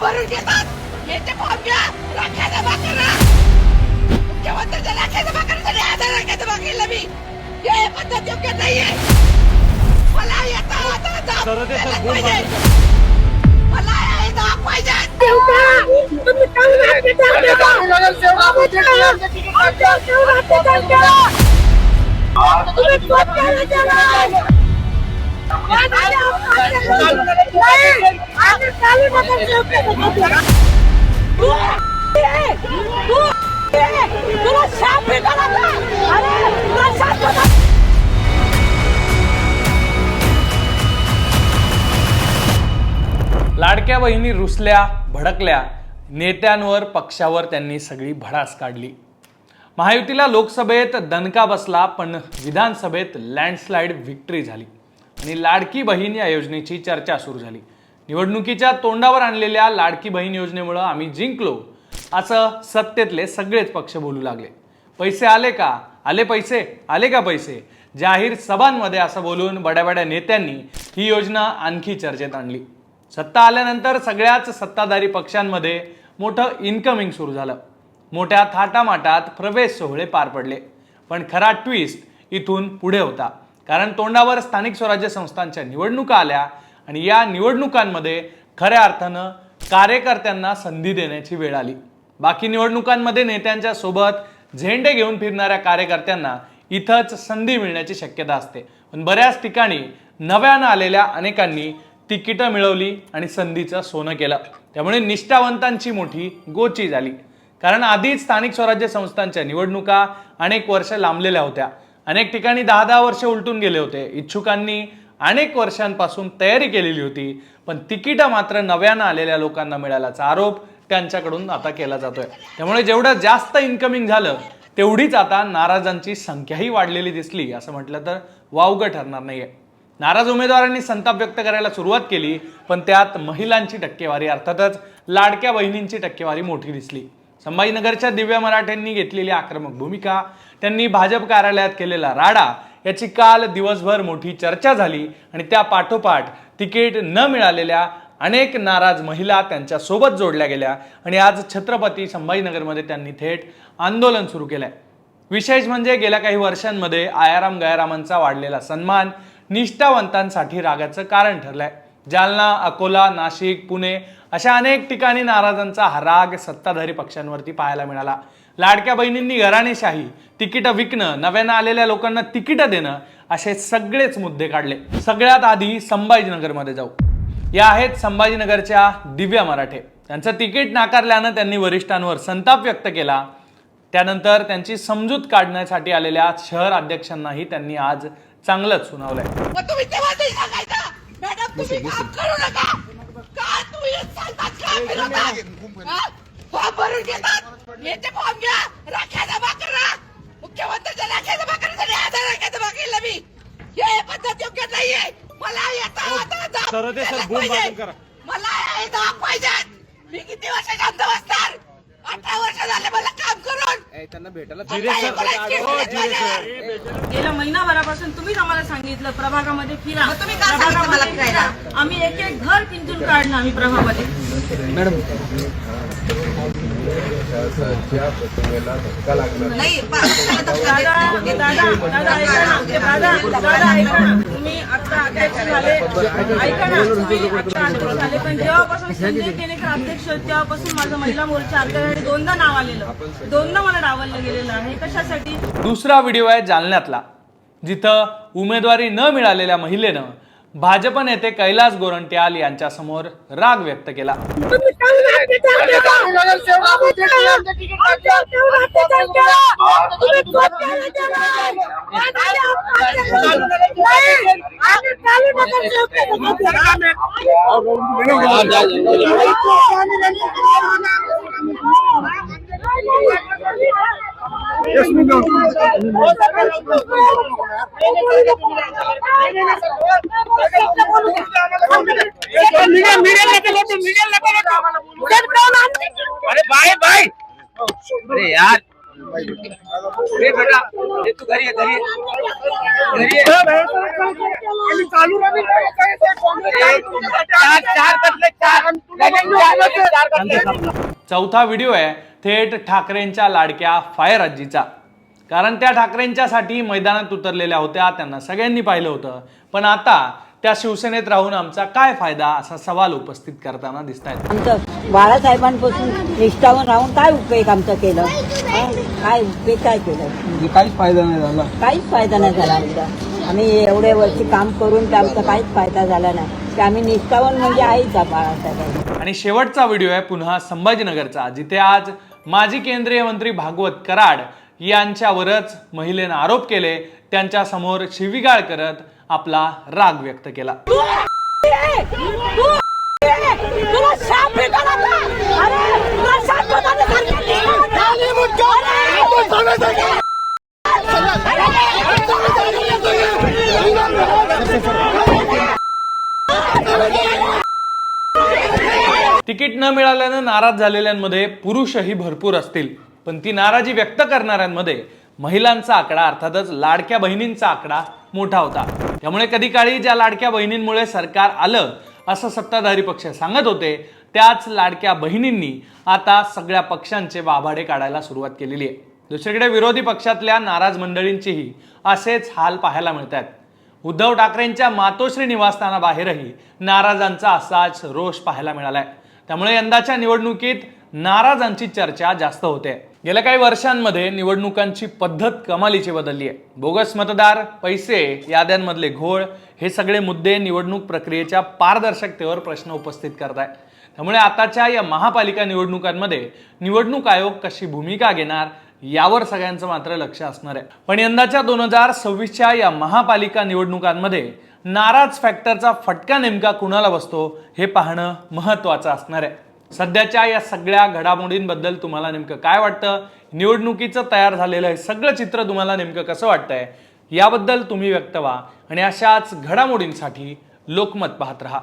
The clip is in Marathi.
भरून घेतात. याचे फॉर्म घ्या राख्या जमा करा मुख्यमंत्र्यांच्या राख्या जमा करण्यासाठी आधार राख्या जमा केलं मी. हे पद्धत योग्य नाहीये. मला येता आता जाब पाहिजे. मला जाब पाहिजे. तुला लाडक्या बहिणी रुसल्या भडकल्या नेत्यांवर पक्षावर त्यांनी सगळी भडास काढली. महायुतीला लोकसभेत दणका बसला पण विधानसभेत लँडस्लाईड व्हिक्टरी झाली. आणि लाडकी बहीण या योजनेची चर्चा सुरू झाली. निवडणुकीच्या तोंडावर आणलेल्या लाडकी बहीण योजनेमुळं आम्ही जिंकलो असं सत्तेतले सगळेच पक्ष बोलू लागले. पैसे आले का? आले पैसे? आले का पैसे? जाहीर सभांमध्ये असं बोलून बड्या बड्या नेत्यांनी ही योजना आणखी चर्चेत आणली. सत्ता आल्यानंतर सगळ्याच सत्ताधारी पक्षांमध्ये मोठं इन्कमिंग सुरू झालं. मोठ्या थाटामाटात प्रवेश सोहळे पार पडले. पण खरा ट्विस्ट इथून पुढे होता. कारण तोंडावर स्थानिक स्वराज्य संस्थांच्या निवडणुका आल्या आणि या निवडणुकांमध्ये खऱ्या अर्थानं कार्यकर्त्यांना संधी देण्याची वेळ आली. बाकी निवडणुकांमध्ये नेत्यांच्या सोबत झेंडे घेऊन फिरणाऱ्या कार्यकर्त्यांना इथंच संधी मिळण्याची शक्यता असते. पण बऱ्याच ठिकाणी नव्यानं आलेल्या अनेकांनी तिकीटं मिळवली आणि संधीचं सोनं केलं. त्यामुळे निष्ठावंतांची मोठी गोची झाली. कारण आधीच स्थानिक स्वराज्य संस्थांच्या निवडणुका अनेक वर्ष लांबलेल्या होत्या. अनेक ठिकाणी दहा दहा वर्ष उलटून गेले होते. इच्छुकांनी अनेक वर्षांपासून तयारी केलेली होती पण तिकीटं मात्र नव्यानं आलेल्या लोकांना मिळाल्याचा आरोप त्यांच्याकडून आता केला जातोय. त्यामुळे जेवढं जास्त इन्कमिंग झालं तेवढीच आता नाराजांची संख्याही वाढलेली दिसली असं म्हटलं तर वावगं ठरणार नाहीये. नाराज उमेदवारांनी संताप व्यक्त करायला सुरुवात केली पण त्यात महिलांची टक्केवारी अर्थातच लाडक्या बहिणींची टक्केवारी मोठी दिसली. संभाजीनगरच्या दिव्या मराठ्यांनी घेतलेली आक्रमक भूमिका त्यांनी भाजप कार्यालयात केलेला राडा याची काल दिवसभर मोठी चर्चा झाली आणि त्या पाठोपाठ तिकीट न मिळालेल्या अनेक नाराज महिला त्यांच्यासोबत जोडल्या गेल्या आणि आज छत्रपती संभाजीनगरमध्ये त्यांनी थेट आंदोलन सुरू केलंय. विशेष म्हणजे गेल्या काही वर्षांमध्ये आयाराम गयारामांचा वाढलेला सन्मान निष्ठावंतांसाठी रागाचं कारण ठरलंय. जालना अकोला नाशिक पुणे अशा अनेक ठिकाणी नाराजांचा हा राग सत्ताधारी पक्षांवरती पाहायला मिळाला. लाडक्या बहिणींनी घराणेशाही तिकीटं विकणं नव्यानं आलेल्या लोकांना तिकीटं देणं असे सगळेच मुद्दे काढले. सगळ्यात आधी संभाजीनगरमध्ये जाऊ. या आहेत संभाजीनगरच्या दिव्या मराठे. त्यांचं तिकीट नाकारल्यानं त्यांनी वरिष्ठांवर संताप व्यक्त केला. त्यानंतर त्यांची समजूत काढण्यासाठी आलेल्या शहर अध्यक्षांनाही त्यांनी आज चांगलंच सुनावलंय. मॅडम तुम्ही फॉर्म भरून घेतात याचे फॉर्म घ्या. राख्या जमा करा मुख्यमंत्र्यांच्या राख्या जमा करण्यासाठी आधार राख्या जमा केलं मी. हे पद्धत योग्य नाहीये. मला येता आता. मला पाहिजे. मी किती वर्ष शांत बसणार अठरा वर्ष झाले मला काम करून. जिरे सर, हे हो, केस जिरे माझ्यावर? गेल्या महिनाभरापासून तुम्हीच आम्हाला सांगितलं प्रभागामध्ये फिरा. मग तुम्ही का सांगितलं मला प्रभागामध्ये फिरायला? फिरा. आम्ही एक एक घर किंतून काढलं आम्ही प्रभागामध्ये. नाही पा- दादा दादा दादा ऐका ना. दादा दादा ऐका ना. तुम्ही आता अध्यक्ष झाले. ऐका ना. तुम्ही आता अध्यक्ष झाले. पण जेव्हापासून संजय केनेकर अध्यक्ष होते तेव्हापासून माझं महिला मोर्चा अर्ध्यासाठी दोनदा नाव आलेलं. दोनदा मला डावललं गेलेलं आहे. कशासाठी? दुसरा व्हिडिओ आहे जालन्यातला. जिथं उमेदवारी न मिळालेल्या महिलेनं भाजप नेते कैलास गोरंट्याल यांच्या समोर राग व्यक्त केला. अरे बाय बाय अरे यार चौथा व्हिडिओ आहे थेट ठाकरेंच्या लाडक्या फायर आजीचा. कारण त्या ठाकरेंच्यासाठी मैदानात उतरलेल्या होत्या त्यांना सगळ्यांनी पाहिलं होतं. पण आता त्या शिवसेनेत राहून आमचा काय फायदा असा सवाल उपस्थित करताना दिसत आहेत आमचं बाळासाहेबांपासून निष्ठावून राहून काय उपयोग आमचं केलं? हं? काय उपयोग काय केलं? म्हणजे काहीच फायदा नाही झाला. काहीच फायदा नाही झाला आमचा. आम्ही एवढे वर्षी काम करून ते आमचा काहीच फायदा झाला नाही. की आम्ही निष्ठावून म्हणजे आहेच बाळासाहेबांना आणि शेवटचा व्हिडिओ आहे पुन्हा संभाजीनगरचा जिथे आज माजी केंद्रीय मंत्री भागवत कराड यांच्यावरच महिलेनं आरोप केले त्यांच्यासमोर शिवीगाळ करत आपला राग व्यक्त केला. तिकीट न मिळाल्यानं नाराज झालेल्यांमध्ये पुरुषही भरपूर असतील. पण ती नाराजी व्यक्त करणाऱ्यांमध्ये महिलांचा आकडा अर्थातच लाडक्या बहिणींचा आकडा मोठा होता. त्यामुळे कधी काळी ज्या लाडक्या बहिणींमुळे सरकार आलं असं सत्ताधारी पक्ष सांगत होते त्याच लाडक्या बहिणींनी आता सगळ्या पक्षांचे वाभाडे काढायला सुरुवात केलेली आहे. दुसरीकडे विरोधी पक्षातल्या नाराज मंडळींचेही असेच हाल पाहायला मिळत आहेत उद्धव ठाकरेंच्या मातोश्री निवासस्थानाबाहेरही नाराजांचा असाच रोष पाहायला मिळालाय. त्यामुळे यंदाच्या निवडणुकीत नाराजांची चर्चा जास्त होते. गेल्या काही वर्षांमध्ये निवडणुकांची पद्धत कमालीची बदलली आहे. बोगस मतदार पैसे याद्यांमधले घोळ हे सगळे मुद्दे निवडणूक प्रक्रियेच्या पारदर्शकतेवर प्रश्न उपस्थित करत आहे त्यामुळे आताच्या या महापालिका निवडणुकांमध्ये निवडणूक आयोग कशी भूमिका घेणार यावर सगळ्यांचं मात्र लक्ष असणार आहे. पण यंदाच्या दोन हजार सव्वीसच्या या महापालिका निवडणुकांमध्ये नाराज फॅक्टरचा फटका नेमका कुणाला बसतो हे पाहणं महत्वाचं असणार आहे. सध्याच्या या सगळ्या घडामोडींबद्दल तुम्हाला नेमकं काय वाटतं? निवडणुकीचं तयार झालेलं आहे सगळं चित्र तुम्हाला नेमकं कसं वाटतंय? याबद्दल तुम्ही व्यक्त व्हा आणि अशाच घडामोडींसाठी लोकमत पाहत राहा.